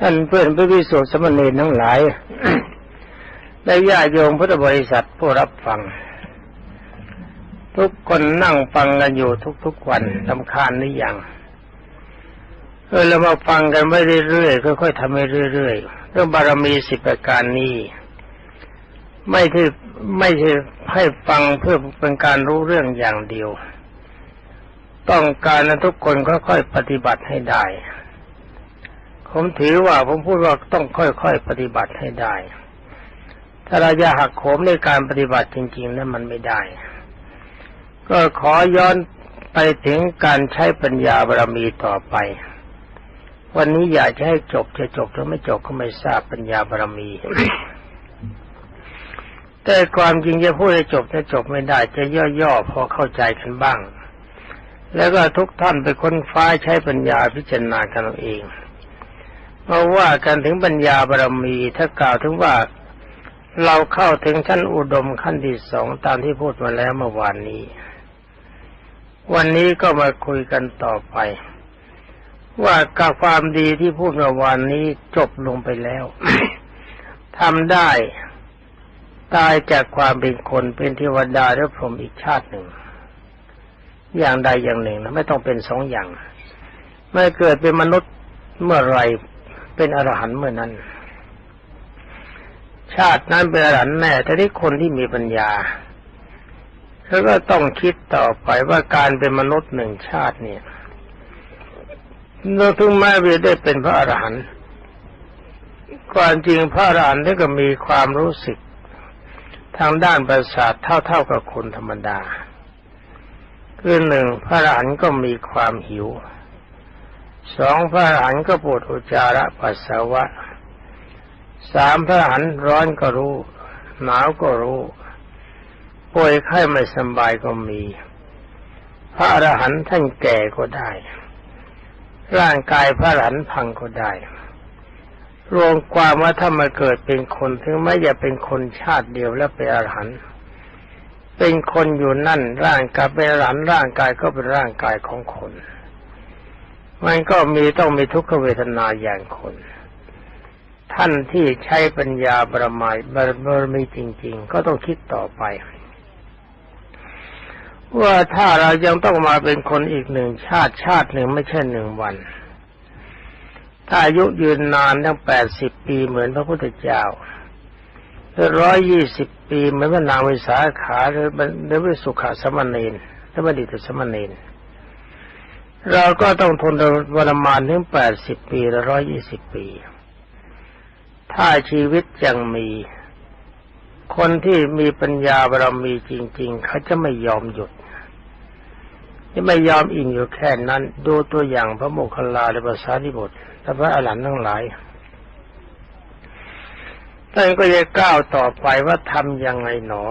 ท่านเพื่อนพระพิสุสมณีทั้งหลายและญาโยมพุทธบริษัทผู้รับฟัง ทุกคนนั่งฟังกันอยู่ทุกๆวันลำคาญหรือยังเออเรามาฟังกันไม่เรื่อยๆค่อยๆทำไปเรื่อยๆเรื่องบารมีสิบประการนี้ไม่ใช่ไม่ใช่ให้ฟังเพื่อเป็นการรู้เรื่องอย่างเดียว ต้องการทุกคนค่อยๆปฏิบัติให้ได้ ผมถือว่าผมพูดว่าต้องค่อยๆปฏิบัติให้ได้ ถ้าเราจะหักโหมในการปฏิบัติจริงๆ นั้นมันไม่ได้ ก็ขอย้อนไปถึงการใช้ปัญญาบารมีต่อไป วันนี้อยากจะให้จบจะจบหรือไม่จบก็ไม่ทราบปัญญาบารมี แต่ความจริงจะพูดให้จบจะจบไม่ได้ จะย่อๆพอเข้าใจกันบ้าง แล้วก็ทุกท่านไปค้นฟ้าใช้ปัญญาพิจารณากันเอง เพราะว่ากันถึงปัญญาบารมีถ้ากล่าวถึงว่าเราเข้าถึงชั้นอุดมขั้นที่สองตามที่พูดมาแล้วเมื่อวานนี้ วันนี้ก็มาคุยกันต่อไป ว่ากับความดีที่พูดเมื่อวานนี้จบลงไปแล้วทำได้ตายจากความเป็นคนเป็นเทวดาหรือพรหมอีกชาติหนึ่ง อย่างใดอย่างหนึ่งนะไม่ต้องเป็นสองอย่าง เมื่อเกิดเป็นมนุษย์เมื่อไร เป็นอรหันต์เมื่อนั้น ชาตินั้นเป็นอรหันต์แน่แต่ที่คนที่มีปัญญาเขาก็ต้องคิดต่อไปว่าการเป็นมนุษย์หนึ่งชาติเนี่ยเราถึงแม้จะได้เป็นพระอรหันต์ความจริงพระอรหันต์นี่ก็มีความรู้สึก ทางด้านประสาทเท่าๆกับคนธรรมดา คือหนึ่งพระอรหันต์ก็มีความหิว สองพระหันก็ปวดอุจจาระปัสสาวะสามพระหันร้อนก็รู้ หนาวก็รู้ป่วยไข้ไม่สบายก็มี พระอรหันต์ท่านแก่ก็ได้ ร่างกายพระอรหันต์พังก็ได้ รวมความว่าถ้ามาเกิดเป็นคนถึงแม้จะเป็นคนชาติเดียวแล้วเป็นอรหันต์เป็นคนอยู่นั่นร่างกายเป็นอรหันต์ร่างกายก็เป็นร่างกายของคน มันก็มีต้องมีทุกขเวทนาอย่างคน ท่านที่ใช้ปัญญาบรมายบารมีจริง ๆ ก็ต้องคิดต่อไป ว่าถ้าเรายังต้องมาเป็นคนอีกหนึ่งชาติชาติหนึ่งไม่ใช่หนึ่งวัน ถ้าอายุยืนนานตั้งแปดสิบปีเหมือนพระพุทธเจ้าหรือร้อยยี่สิบปีเหมือนพระนางวิสาขาหรือหรือพระสุขสมณีนหรือพระดิตสมณีน เราก็ต้องทนทรมานถึงแปดสิบปีและร้อยยี่สิบปี ถ้าชีวิตยังมี คนที่มีปัญญาบารมีจริง ๆ เขาจะไม่ยอมหยุดที่ไม่ยอมอิ่งอยู่แค่นั้น ดูตัวอย่างพระโมคคัลลาและภาษาธิบทและพระอรหันต์ทั้งหลายท่านก็จะก้าวต่อไปว่าทำยังไงหนอ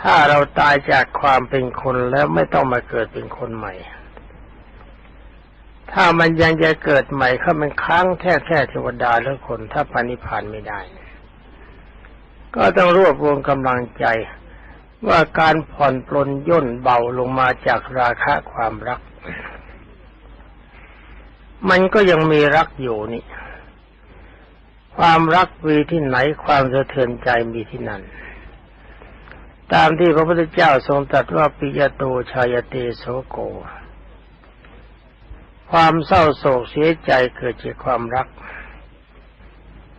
ถ้าเราตายจากความเป็นคนแล้วไม่ต้องมาเกิดเป็นคนใหม่ ถ้ามันยังจะเกิดใหม่เข้ามันค้างแค่แค่เทวดาหรือคนถ้าปานิพานไม่ได้ ก็ต้องรวบรวมกำลังใจว่าการผ่อนปลนย่นเบาลงมาจากราคะความรัก มันก็ยังมีรักอยู่นี่ ความรักมีที่ไหนความสะเทือนใจมีที่นั่น ตามที่พระพุทธเจ้าทรงตรัสว่าปิยโตชายเตโสโก ความเศร้าโศกเสียใจเกิดจากความรัก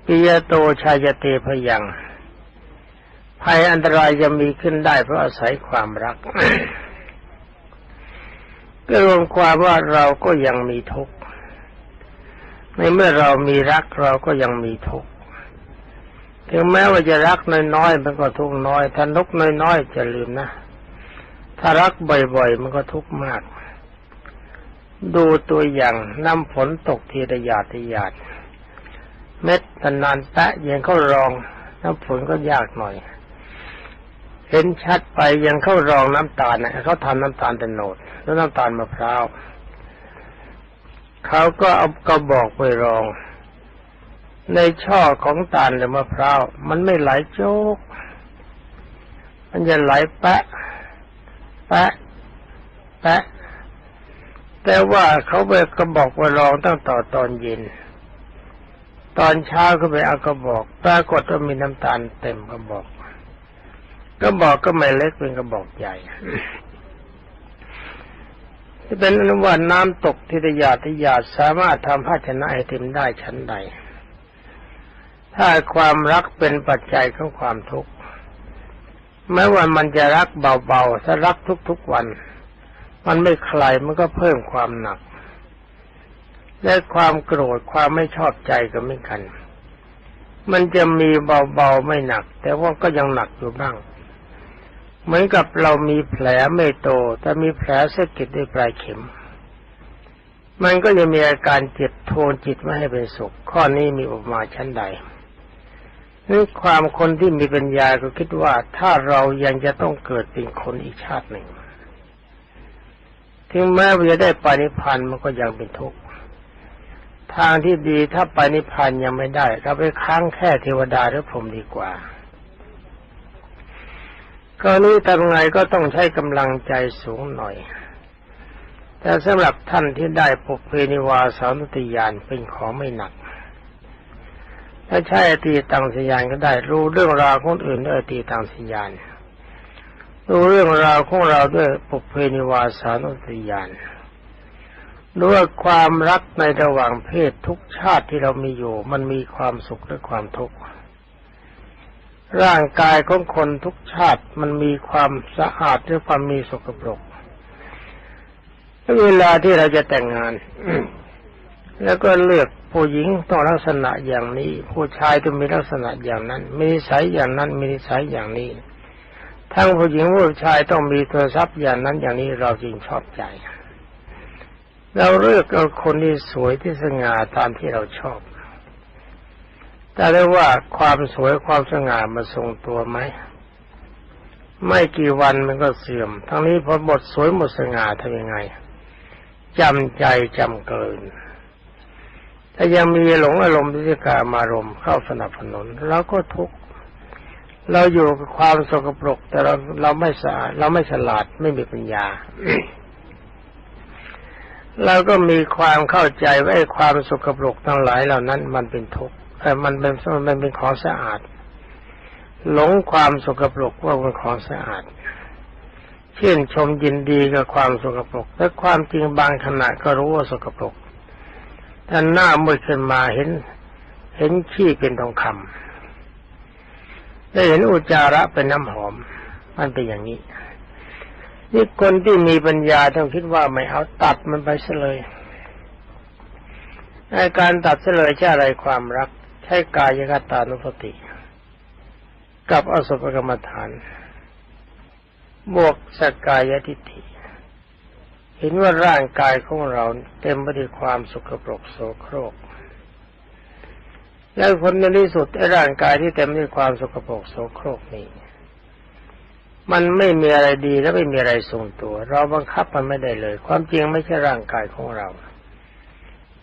ปิยโตชายเตพยังภัยอันตรายจะมีขึ้นได้เพราะอาศัยความรักก็รวมความว่าเราก็ยังมีทุกข์ในเมื่อเรามีรักเราก็ยังมีทุกข์ถึงแม้ว่าจะรักน้อยๆมันก็ทุกข์น้อยถ้านุกน้อยๆจะลืมนะถ้ารักบ่อยๆมันก็ทุกข์มาก ดูตัวอย่างน้ำฝนตกทีระยาดระยาด เม็ดนานแตะยังเข้ารอง น้ำฝนก็ยากหน่อย เห็นชัดไปยังเข้ารองน้ำตาลนะเขาทำน้ำตาลเป็นโนดแล้วน้ำตาลมะพร้าวเขาก็เอากระบอกไปรอง ในช่อของตาลหรือมะพร้าวมันไม่ไหลโจก มันจะไหลแปะแปะแปะ แต่ว่าเขาไปกระบอกไปรองตั้งต่อตอนเย็น ตอนเช้าก็ไปเอากระบอก ปรากฏว่ามีน้ำตาลเต็มกระบอก กระบอกก็ไม่เล็กเป็นกระบอกใหญ่ที่เป็นอนุวันน้ำตกทิฏยาทิยาสามารถทำภาชนะให้เต็มได้ชั้นใด ถ้าความรักเป็นปัจจัยของความทุกข์แม้ว่ามันจะรักเบาๆถ้ารักทุกๆวัน มันไม่คลายมันก็เพิ่มความหนัก และความโกรธความไม่ชอบใจก็ไม่กัน มันจะมีเบาๆไม่หนัก แต่ว่าก็ยังหนักอยู่บ้าง เหมือนกับเรามีแผลไม่โต แต่มีแผลสะกิดด้วยปลายเข็ม มันก็จะมีอาการเจ็บโทนจิตไม่ให้เป็นสุข ข้อนี้มีออกมาชั้นใดนี่ความคนที่มีปัญญาก็คิดว่าถ้าเรายังจะต้องเกิดเป็นคนอีกชาติหนึ่ง ถึงแม้ว่าจะได้ปานิพันธ์มันก็ยังเป็นทุกข์ทางที่ดีถ้าปานิพันธ์ยังไม่ได้ เราไปค้างแค่เทวดาหรือพรหมดีกว่าก็นี้ทำไงก็ต้องใช้กำลังใจสูงหน่อย แต่สำหรับท่านที่ได้ปุเพนิวาสานุติยานเป็นของไม่หนัก ถ้าใช่อตีตังสัญญาณก็ได้รู้เรื่องราวคนอื่นด้วยอตีตังสัญญาณ รู้เรื่องราวของเราด้วยปุเพนิวาสานุสญาณรู้ว่าความรักในระหว่างเพศทุกชาติที่เรามีอยู่ มันมีความสุขและความทุกข์ร่างกายของคนทุกชาติมันมีความสะอาดหรือความมีสกปรกเวลาที่เราจะแต่งงาน แล้วก็เลือกผู้หญิงต้องลักษณะอย่างนี้ ผู้ชายต้องมีลักษณะอย่างนั้น มีนิสัยอย่างนั้นมีนิสัยอย่างนี้ ทั้งผู้หญิงผู้ชายต้องมีโทรศัพท์อย่างนั้นอย่างนี้เราจรึงชอบใจเราเลือกเอาคนที่สวยที่สง่าตามที่เราชอบ แต่ได้ว่าความสวยความสง่ามาทรงตัวไหม ไม่กี่วันมันก็เสื่อม ทั้งนี้พอหมดสวยหมดสง่าทำยังไงจำใจจำเกิน ถ้ายังมีหลงอารมณ์ที่กามารมเข้าสนับสนุนเราก็ทุกข์ เราอยู่กับความสกปรก แต่เราเราไม่สะอาดเราไม่ฉลาดไม่มีปัญญาเราก็มีความเข้าใจว่าไอ้ความสกปรกทั้งหลายเหล่านั้น มันเป็นทุกข์แต่มันเป็นมันเป็นของสะอาด หลงความสกปรกว่าเป็นของสะอาดเช่นชมยินดีกับความสกปรกแต่ความจริงบางขณะก็รู้ว่าสกปรกท่หน้ามืดขึ้นมาเห็น เห็นขี้เป็นทองคำ ได้เห็นอุจจาระเป็นน้ำหอม มันเป็นอย่างนี้ นี่คนที่มีปัญญาต้องคิดว่าไม่เอาตัดมันไปซะเลยในการตัดเสลยใช่อะไรความรัก ใช้กายกตานุสติ กับอสุภกรรมฐาน บวกสกายทิฏฐิ เห็นว่าร่างกายของเราเต็มไปด้วยความสกปรกโสโครก แล้วผลในที่สุดไอ้ร่างกายที่เต็มด้วยความสกปรกโสโครกนี้ มันไม่มีอะไรดีและไม่มีอะไรทรงตัว เราบังคับมันไม่ได้เลย ความจริงไม่ใช่ร่างกายของเรา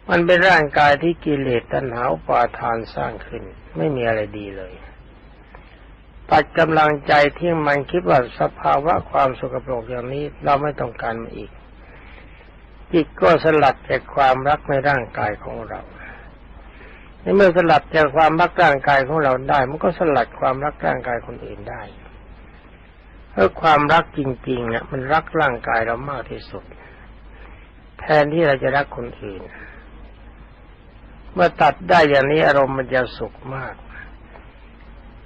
มันเป็นร่างกายที่กิเลสตัณหาปาทานสร้างขึ้น ไม่มีอะไรดีเลยตัดกำลังใจที่มันคิดว่าสภาวะความสกปรกอย่างนี้ เราไม่ต้องการมันอีกจิตก็สลัดจากความรักในร่างกายของเรา เมื่อสลัดจากความรักร่างกายของเราได้ มันก็สลัดความรักร่างกายคนอื่นได้เพราะความรักจริงๆเนี่ยมันรักร่างกายเรามากที่สุด แทนที่เราจะรักคนอื่น เมื่อตัดได้อย่างนี้อารมณ์มันจะสุขมาก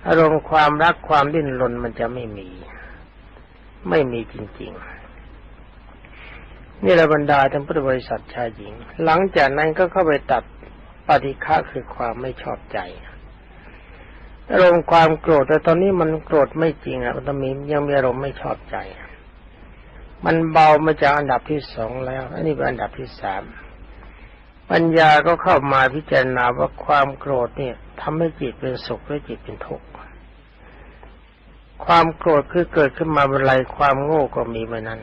อารมณ์ความรักความดิ้นรนมันจะไม่มี ไม่มีจริง ๆนี่แหละบรรดาทั้งพุทธบริษัทชายหญิง หลังจากนั้นก็เข้าไปตัด ปฏิฆาคือความไม่ชอบใจอารมณ์ความโกรธแต่ตอนนี้มันโกรธไม่จริงอะมันมียังมีอารมณ์ไม่ชอบใจ มันเบามาจากอันดับที่สองแล้ว อันนี้เป็นอันดับที่สามปัญญาก็เข้ามาพิจารณาว่าความโกรธเนี่ยทำให้จิตเป็นสุขหรือจิตเป็นทุกข์ความโกรธคือเกิดขึ้นมาเมื่อไรความโง่ก็มีเมื่อนั้น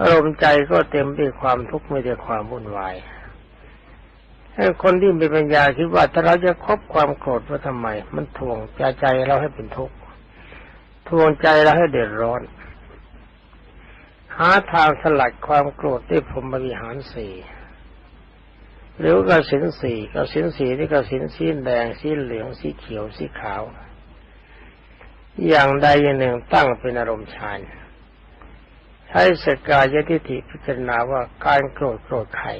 อารมณ์ใจก็เต็มไปด้วยความทุกข์ไม่ด้ความวุ่นวาย ให้คนที่มีปัญญาคิดว่าถ้าเราจะคบความโกรธว่าทำไม มันทวงใจใจเราให้เป็นทุกข์ทวงใจเราให้เดือดร้อน หาทางสลัดความโกรธด้วยพรหมวิหารสี่หรือกสินสีกสินสีที่กสินสีแดงสีเหลืองสีเขียวสีขาว อย่างใดอย่างหนึ่งตั้งเป็นอารมณ์ฌานใช้สกายทิฏฐิพิจารณาว่าการโกรธโกรธใคร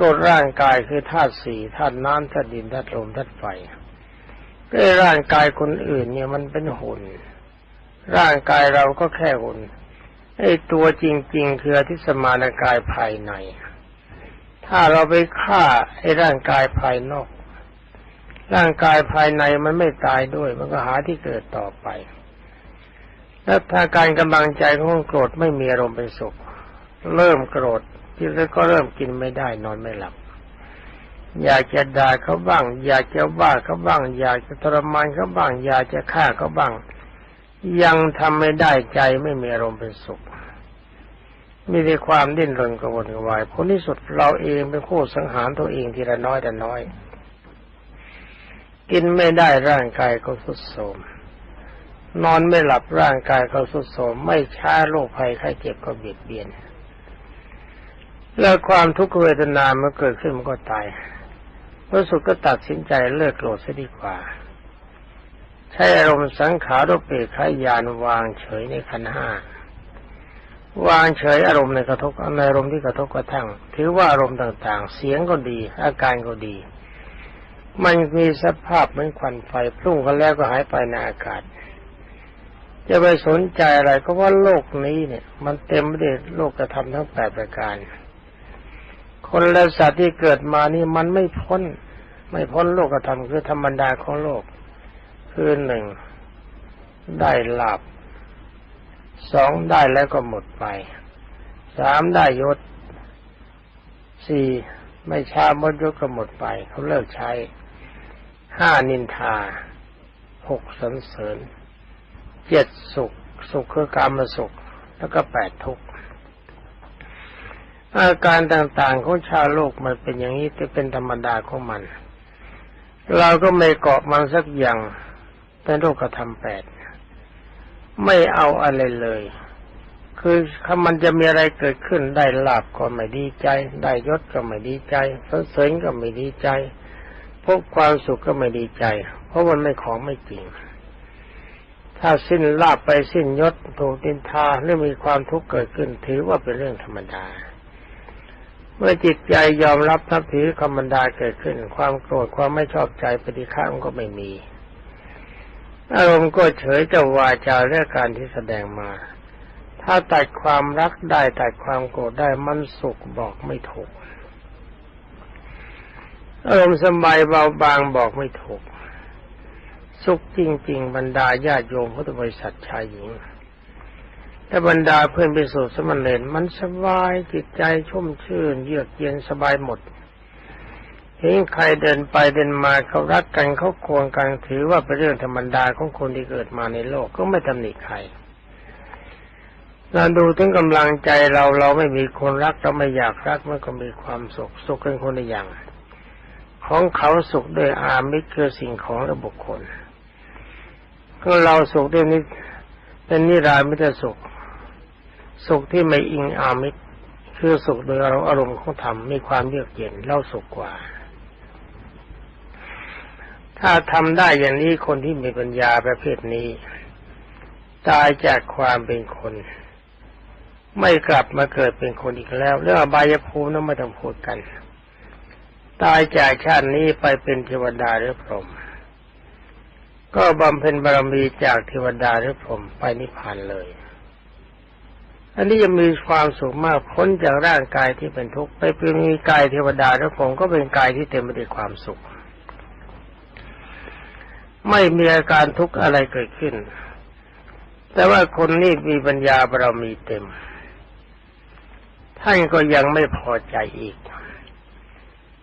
กรธร่างกายคือธาตุสี่ธาตุน้ำธาตุดินธาตุลมธาตุไฟก็ร่างกายคนอื่นเนี่ยมันเป็นหุ่น ร่างกายเราก็แค่หุ่นไอ้ตัวจริง ๆ คือทิสมานกายภายใน ถ้าเราไปฆ่าไอ้ร่างกายภายนอก ร่างกายภายในมันไม่ตายด้วย มันก็หาที่เกิดต่อไป แล้วถ้าการกำลังใจของโกรธไม่มีอารมณ์เป็นสุข เริ่มโกรธ ที่แล้วก็เริ่มกินไม่ได้นอนไม่หลับ อยากจะด่าเขาบ้าง อยากจะว่าเขาบ้าง อยากจะทรมานเขาบ้าง อยากจะฆ่าเขาบ้าง ยังทำไม่ได้ใจไม่มีอารมณ์เป็นสุขมีแต่ความดิ้นรนกระวนกระวายผลที่สุดเราเองเป็นผู้สังหารตัวเองทีละน้อยแต่น้อย กินไม่ได้ร่างกายก็สุดโทรมนอนไม่หลับร่างกายก็สุดโทรมไม่ช้าโรคภัยไข้เจ็บก็เบียดเบียน แล้วความทุกขเวทนามันเกิดขึ้นมันก็ตายพระสุดก็ตัดสินใจเลิกโกรธซะดีกว่า ใช้อารมณ์สังขารเปรขายานวางเฉยในขันห้าวางเฉยอารมณ์ในกระทบในอารมณ์ที่กระทบกระทั่ง ถือว่าอารมณ์ต่างๆ เสียงก็ดี อาการก็ดี มันมีสภาพเหมือนควันไฟพุ่งกันแล้วก็หายไปในอากาศ จะไปสนใจอะไรก็ว่าโลกนี้เนี่ย มันเต็มไปด้วยโลกกระทำทั้งแปดประการ คนและสัตว์ที่เกิดมานี่มันไม่พ้น ไม่พ้นโลกธรรมคือธรรมดาของโลก คือหนึ่งได้ลาบสองได้แล้วก็หมดไปสามได้ยศสี่ไม่ช้ามดยศก็หมดไป เขาเลิกใช้ห้านินทาหกสันเสริญเจ็ดสุข สุขคือกรรมาสุข แล้วก็แปดทุกข์ อาการต่างๆของชาวโลกมันเป็นอย่างนี้จะเป็นธรรมดาของมัน เราก็ไม่เกาะมันสักอย่างเป็นโลกธรรมแปดไม่เอาอะไรเลย คือถ้ามันจะมีอะไรเกิดขึ้นได้ลาบก็ไม่ดีใจ ได้ยศก็ไม่ดีใจสรรเสริญก็ไม่ดีใจ พบความสุขก็ไม่ดีใจ เพราะมันไม่ของไม่จริง ถ้าสิ้นลาบไปสิ้นยศถูกตินทาหรือมีความทุกข์เกิดขึ้น ถือว่าเป็นเรื่องธรรมดา เมื่อจิตใจยอมรับทับถือคำบรรดาเกิดขึ้น ความโกรธความไม่ชอบใจปฏิฆามันก็ไม่มี อารมณ์ก็เฉยจะวาจาเรื่องการที่แสดงมา ถ้าตัดความรักได้ตัดความโกรธได้มันสุขบอกไม่ถูก อารมณ์สบายเบาบางบอกไม่ถูก สุขจริง ๆ บรรดาญาติโยมพุทธบริษัทชายหญิง แต่บรรดาเพื่อนไปสู่สมณเณรมันสบายจิตใจชุ่มชื่น เยือกเย็นสบายหมดเห็นใครเดินไปเดินมาเขารักกันเขาควงกันถือว่าเป็นเรื่องธรรมดาของคนที่เกิดมาในโลกก็ไม่ตำหนิใครเราดูถึงกำลังใจเราเราไม่มีคนรักเราไม่อยากรักมันก็มีความสุขสุขกันคนละอย่าง ของเขาสุขด้วยอามิตรคือสิ่งของและบุคคลก็เราสุขด้วยนี้เป็นนิรามิตรสุข สุขที่ไม่อิงอามิตรคือสุขโดยอารมณ์ของธรรมมีความเยือกเย็นเล่าสุขกว่า ถ้าทำได้อย่างนี้คนที่มีปัญญาประเภทนี้ ตายจากความเป็นคน ไม่กลับมาเกิดเป็นคนอีกแล้ว เรื่องอบายภูมินั้นไม่ต้องพูดกัน ตายจากชาตินี้ไปเป็นเทวดาหรือพรหมก็บำเพ็ญบารมีจากเทวดาหรือพรหมไปนิพพานเลย อันนี้จะมีความสุขมากพ้นจากร่างกายที่เป็นทุกข์ไปเป็นมีกายเทวดาแล้วผมก็เป็นกายที่เต็มไปด้วยความสุข ไม่มีอาการทุกข์อะไรเกิดขึ้น แต่ว่าคนนี้มีปัญญาบารมีเต็มท่านก็ยังไม่พอใจอีก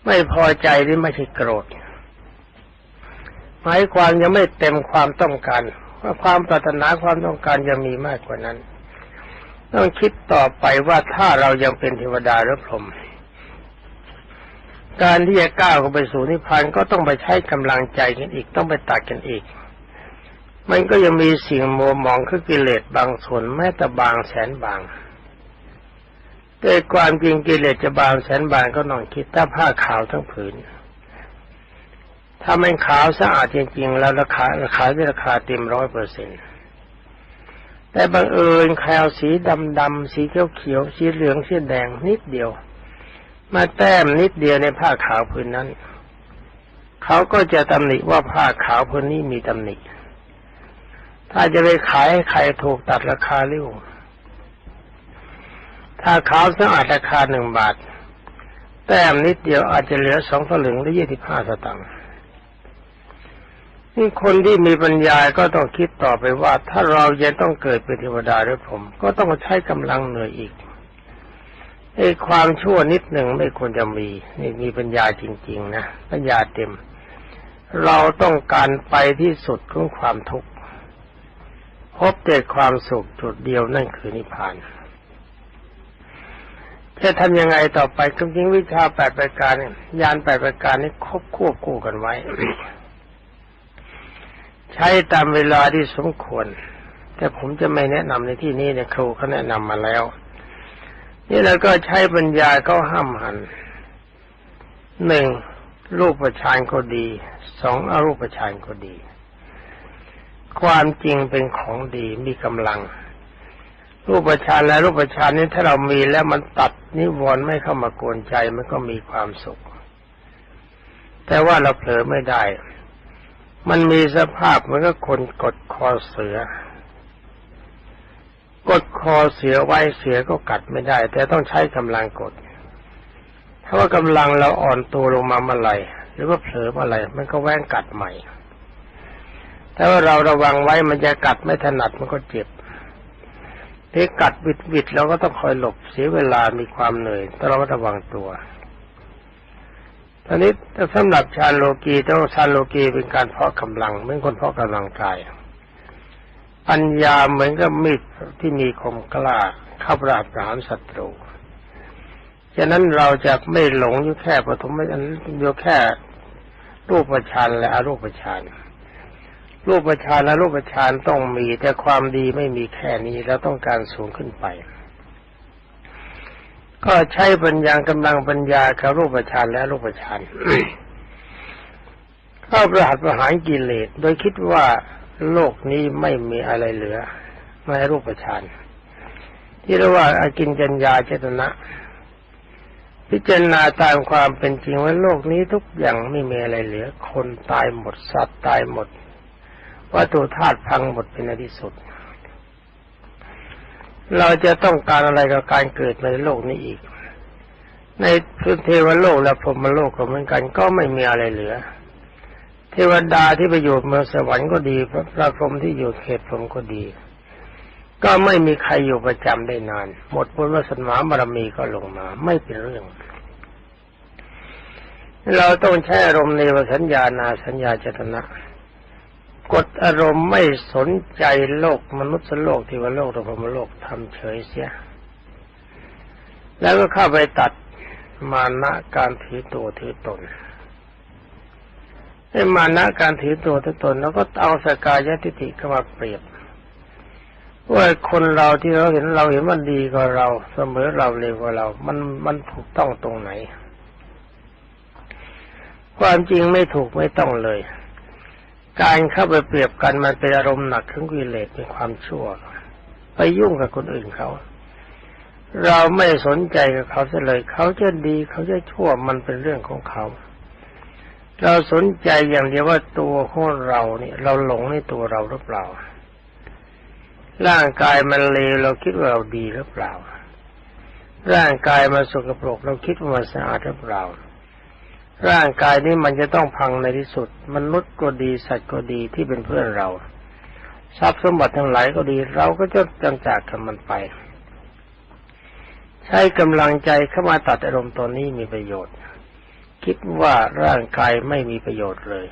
ไม่พอใจนี่ไม่ใช่โกรธหมายความยังไม่เต็มความต้องการว่าความปรารถนาความต้องการยังมีมากกว่านั้น ต้องคิดต่อไปว่าถ้าเรายังเป็นเทวดาหรือพรหมการที่จะก้าวเข้าไปสู่นิพพานก็ต้องไปใช้กำลังใจกันอีกต้องไปตัดกันอีก มันก็ยังมีสิ่งมัวมองคือกิเลสบางส่วนแม้แต่บางแสนบางแต่ความจริงกิเลสจะบางแสนบางก็น้องคิดถ้าผ้าขาวทั้งผืน ถ้าไม่ขาวสะอาดจริงๆ แล้วราคาราคาที่ราคาเต็มร้อยเปอร์เซ็นต์ แต่บังเอิญใครเอาสีดำดำสีเขียวเขียวสีเหลืองสีแดงนิดเดียว มาแต้มนิดเดียวในผ้าขาวผืนนั้น เขาก็จะตำหนิว่าผ้าขาวผืนนี้มีตำหนิ ถ้าจะไปขายให้ใครถูกตัดราคาเร็วถ้าขาวสะอาดราคาหนึ่งบาท แต้มนิดเดียวอาจจะเหลือสองสลึงหรือยี่สิบห้าสตางค์ นี่คนที่มีปัญญาก็ต้องคิดต่อไปว่า ถ้าเราจะต้องเกิดเป็นเทวดาหรือผม ก็ต้องใช้กำลังเหนื่อยอีกไอ้ความชั่วนิดหนึ่งไม่ควรจะมี นี่มีปัญญาจริง ๆ นะปัญญาเต็ม เราต้องการไปที่สุดของความทุกข์พบแต่ความสุขจุดเดียวนั่นคือนิพพานจะทำยังไงต่อไปจริงๆวิชาแปดประการยานแปดประการนี้คบควบคู่กันไว้ ใช้ตามเวลาที่สมควร แต่ผมจะไม่แนะนำในที่นี้เนี่ยครูเขาแนะนำมาแล้ว นี่เราก็ใช้ปัญญาก็ห้ามหันหนึ่งรูปประชานก็ดีสองอรูปประชานก็ดี ความจริงเป็นของดีมีกำลัง รูปประชานและรูปประชานนี้ถ้าเรามีแล้วมันตัดนิวรณ์ไม่เข้ามากวนใจมันก็มีความสุข แต่ว่าเราเผลอไม่ได้ มันมีสภาพเหมือนกับคนกดคอเสือ กดคอเสือไว้เสือก็กัดไม่ได้ แต่ต้องใช้กำลังกด ถ้าว่ากำลังเราอ่อนตัวลงมาเมื่อไหร่หรือว่าเผลอเมื่อไหร่มันก็แว้งกัดใหม่ถ้าว่าเราระวังไว้มันจะกัดไม่ถนัดมันก็เจ็บที่กัดบิดบิดเราก็ต้องคอยหลบเสียเวลามีความเหนื่อยต้องระวังตัว ตอนนี้สำหรับชาโลกีต้องชาโลกีเป็นการเพาะกำลังเหมือนคนเพาะกำลังกายปัญญาเหมือนกับมีดที่มีคมกล้าเข้าปราบปรามศัตรูฉะนั้นเราจะไม่หลงอยู่แค่ปฐมอยู่แค่รูปฌานและอรูปฌานรูปฌานและรูปฌานต้องมีแต่ความดีไม่มีแค่นี้เราต้องการสูงขึ้นไป ก็ใช้ปัญญากำลังปัญญากับรูปฌานและรูปฌานเข้าประหัตประหารกิเลส โดยคิดว่าโลกนี้ไม่มีอะไรเหลือไม่รูปฌานที่เรียกว่าอากินจัญญาเจตนะ พิจารณาตามความเป็นจริงว่าโลกนี้ทุกอย่างไม่มีอะไรเหลือ คนตายหมดสัตว์ตายหมดวัตถุธาตุพังหมดเป็นในที่สุด เราจะต้องการอะไรกับการเกิดในโลกนี้อีก ในเทวโลกและพรหมโลกก็เหมือนกัน ก็ไม่มีอะไรเหลือ เทวดาที่ไปอยู่เมืองสวรรค์ก็ดีพระพระพรหมที่อยู่เขตพรหมก็ดี ก็ไม่มีใครอยู่ประจำได้นาน หมดบุญวาสนาบารมีก็ลงมา ไม่เป็นเรื่อง เราต้องใช้อารมณ์ในวสัญญานาสัญญาเจตนะ กดอารมณ์ไม่สนใจโลกมนุษย์โลกที่ว่าโลกธรรมโลกทำเฉยเสีย แล้วก็เข้าไปตัดมานะการถือตัวถือตนไอ้มานะการถือตัวถือตน แล้วก็เอาสกายทิฏฐิเข้ามาเปรียบว่าคนเราที่เราเห็นเราเห็นว่าดีกว่าเรา เสมอเราเลวกว่าเรา มันมันถูกต้องตรงไหน ความจริงไม่ถูกไม่ต้องเลย การเข้าไปเปรียบกันมันเป็นอารมณ์หนักของกิเลสเป็นความชั่ว ไปยุ่งกับคนอื่นเขา เราไม่สนใจกับเขาเลย เขาจะดีเขาจะชั่วมันเป็นเรื่องของเขา เราสนใจอย่างเดียวว่าตัวของเราเนี่ย เราหลงในตัวเราหรือเปล่า ร่างกายมันเลวเราคิดว่าเราดีหรือเปล่า ร่างกายมันสกปรกเราคิดว่ามันสะอาดหรือเปล่า ร่างกายนี้มันจะต้องพังในที่สุด มนุษย์ก็ดีสัตว์ก็ดีที่เป็นเพื่อนเรา ทรัพย์สมบัติทั้งหลายก็ดี เราก็จะจำจากกันมันไป ใช้กำลังใจเข้ามาตัดอารมณ์ตอนนี้มีประโยชน์ คิดว่าร่างกายไม่มีประโยชน์เลย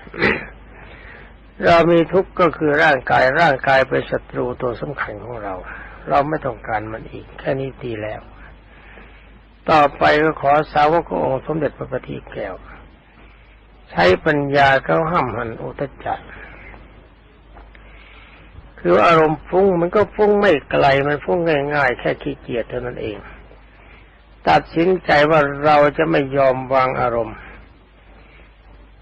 เรามีทุกข์ก็คือร่างกายร่างกายเป็นศัตรูตัวสำคัญของเรา เราไม่ต้องการมันอีก แค่นี้ดีแล้ว ต่อไปก็ขอสาวกองค์สมเด็จพระปฏิแก้ว ใช้ปัญญาเขาห้ามหันอุตจักคืออารมณ์ฟุ้งมันก็ฟุ้งไม่ไกลมันฟุ้งง่ายๆ แค่ขี้เกียจเท่านั้นเอง ตัดสินใจว่าเราจะไม่ยอมวางอารมณ์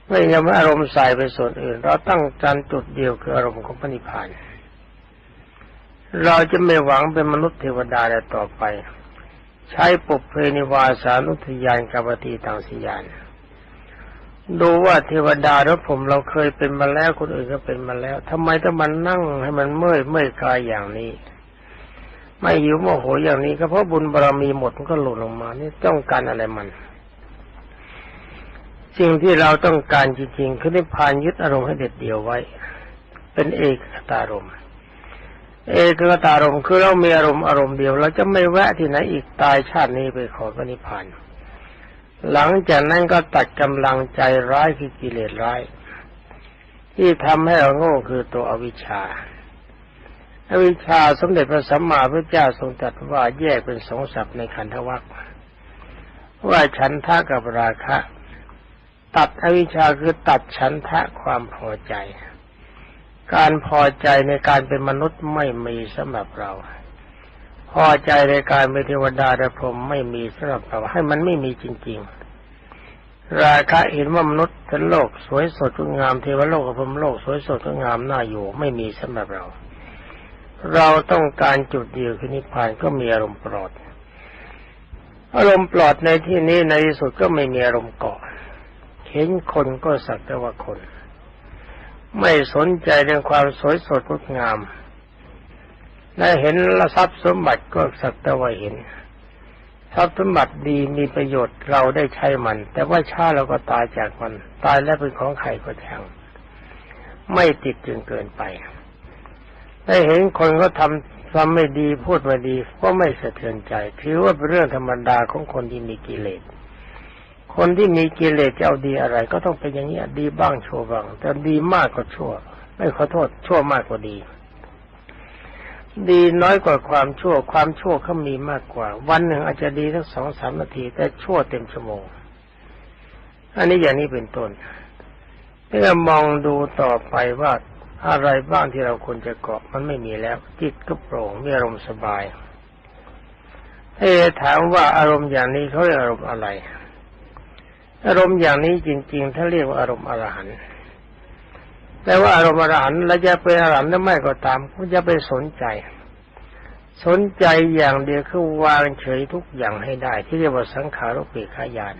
ไม่ยอมให้อารมณ์ใส่ไปส่วนอื่น เราตั้งจันจุดเดียวคืออารมณ์ของพระนิพพานเราจะไม่หวังเป็นมนุษย์เทวดาแต่ต่อไป ใช้ปุเพนิวาสานุทยานกับปฏิตังสยาน ดูว่าเทวดาหรือผมเราเคยเป็นมาแล้วคนอื่นก็เป็นมาแล้วทำไมต้องมันนั่งให้มันเมื่อยเมื่อยกายอย่างนี้ ไม่หิวโมโหอย่างนี้ก็เพราะบุญบารมีหมดมันก็หล่นลงมา นี่ต้องการอะไรมัน สิ่งที่เราต้องการจริงๆคือนิพพานยึดอารมณ์ให้เด็ดเดี่ยวไว้ เป็นเอกตารมณ์เอกคตารมณ์คือเรามีอารมณ์อารมณ์เดียวเราจะไม่แวะที่ไหนอีกตายชาตินี้ไปขอพระนิพพาน หลังจากนั้นก็ตัดกำลังใจร้ายคือกิเลสร้าย ที่ทำให้เราโง่คือตัวอวิชชาอวิชชาสมเด็จพระสัมมาสัมพุทธเจ้าทรงตรัสว่าแยกเป็นสองศัพท์ในขันธวัคว่าฉันทะกับราคะ ตัดอวิชชาคือตัดฉันทะความพอใจ การพอใจในการเป็นมนุษย์ไม่มีสำหรับเรา พอใจในการเป็นเทวดาและพรมไม่มีสำหรับเราให้มันไม่มีจริง ๆ ราคะเห็นว่ามนุษย์ทั้งโลกสวยสดงามเทวโลกกับพรมโลกสวยสดงามน่าอยู่ ไม่มีสำหรับเรา เราต้องการจุดเดียวคือนิพพานก็มีอารมณ์ปลอด อารมณ์ปลอดในที่นี้ในที่สุดก็ไม่มีอารมณ์เกาะเห็นคนก็สักแต่ว่าคน ไม่สนใจเรื่องความสวยสดงดงาม ได้เห็นละทรัพย์สมบัติก็สักแต่ว่าเห็น ทรัพย์สมบัติดีมีประโยชน์เราได้ใช้มัน แต่ว่าชาเราก็ตายจากมัน ตายแล้วเป็นของใครก็ช่างไม่ติดจนเกินไปได้เห็นคนก็ทำทำไม่ดีพูดไม่ดีก็ไม่สะเทือนใจ ถือว่าเป็นเรื่องธรรมดาของคนที่มีกิเลส คนที่มีกิเลสจะเอาดีอะไร ก็ต้องเป็นอย่างนี้ดีบ้างชั่วบ้างแต่ดีมากก็ชั่ว ไม่ขอโทษชั่วมากกว่าดี ดีน้อยกว่าความชั่ว ความชั่วเขามีมากกว่า วันหนึ่งอาจจะดีสักสองสามนาที แต่ชั่วเต็มชั่วโมง อันนี้อย่างนี้เป็นต้นเมื่อมองดูต่อไปว่าอะไรบ้างที่เราควรจะเกาะมันไม่มีแล้ว จิตก็โปร่งมีอารมณ์สบายเอถามว่าอารมณ์อย่างนี้เขาเรียกอารมณ์อะไร อารมณ์อย่างนี้จริง ๆ ถ้าเรียกว่าอารมณ์อรหันต์ แต่ว่าอารมณ์อรหันต์แล้วจะเป็นอรหันต์หรือไม่ก็ตามก็จะไปสนใจ สนใจอย่างเดียวคือวางเฉยทุกอย่างให้ได้ ที่เรียกว่าสังขารุปเปกขายาน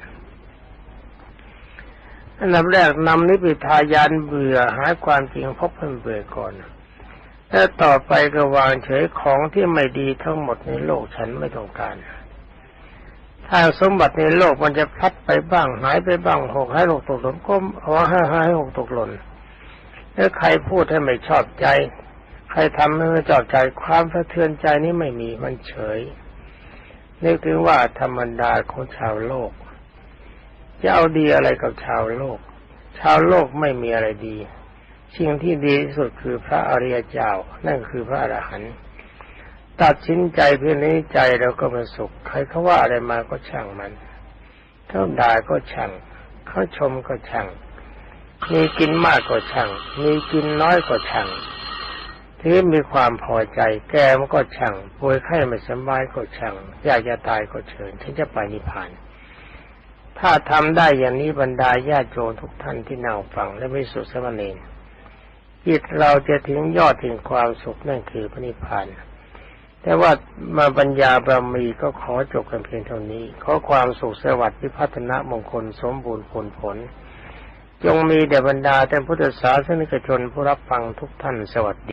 อันดับแรกนำนิพพิทายานเบื่อหาความจริงพบเพิ่มเบื่อก่อนแล้วต่อไปก็วางเฉยของที่ไม่ดีทั้งหมดในโลกฉันไม่ต้องการ ถ้าสมบัติในโลกมันจะพลัดไปบ้างหายไปบ้างหกให้หกตกหล่นก็เอาห้าให้หกตกหล่น แล้วใครพูดให้ไม่ชอบใจ ใครทำให้ไม่ชอบใจความสะเทือนใจนี้ไม่มีมันเฉยนึกถึงว่าธรรมดาของชาวโลก จะเอาดีอะไรกับชาวโลก ชาวโลกไม่มีอะไรดีสิ่งที่ดีที่สุดคือพระอริยเจ้า นั่นคือพระอรหันต์ตัดสินใจเพื่อนี้ใจเราก็เป็นสุข ใครเขาว่าอะไรมาก็ช่างมัน เขาด่าก็ช่าง เขาชมก็ช่าง มีกินมากก็ช่าง มีกินน้อยก็ช่างที่มีความพอใจ แกมันก็ช่างป่วยไข้ไม่สบายก็ช่างอยากจะตายก็เชิญฉันจะไปนิพพาน ถ้าทำได้อย่างนี้บรรดาญาติโยมทุกท่านที่นั่งฟังและไม่สุดสมณีจิตเราจะถึงยอดถึงความสุขนั่นคือพระนิพพานแต่ว่ามาปัญญาบารมีก็ขอจบกันเพียงเท่านี้ ขอความสุขสวัสดิ์พิพัฒนมงคลสมบูรณ์ผลผล จงมีแด่บรรดาแต่พุทธศาสนิกชนผู้รับฟังทุกท่านสวัสดี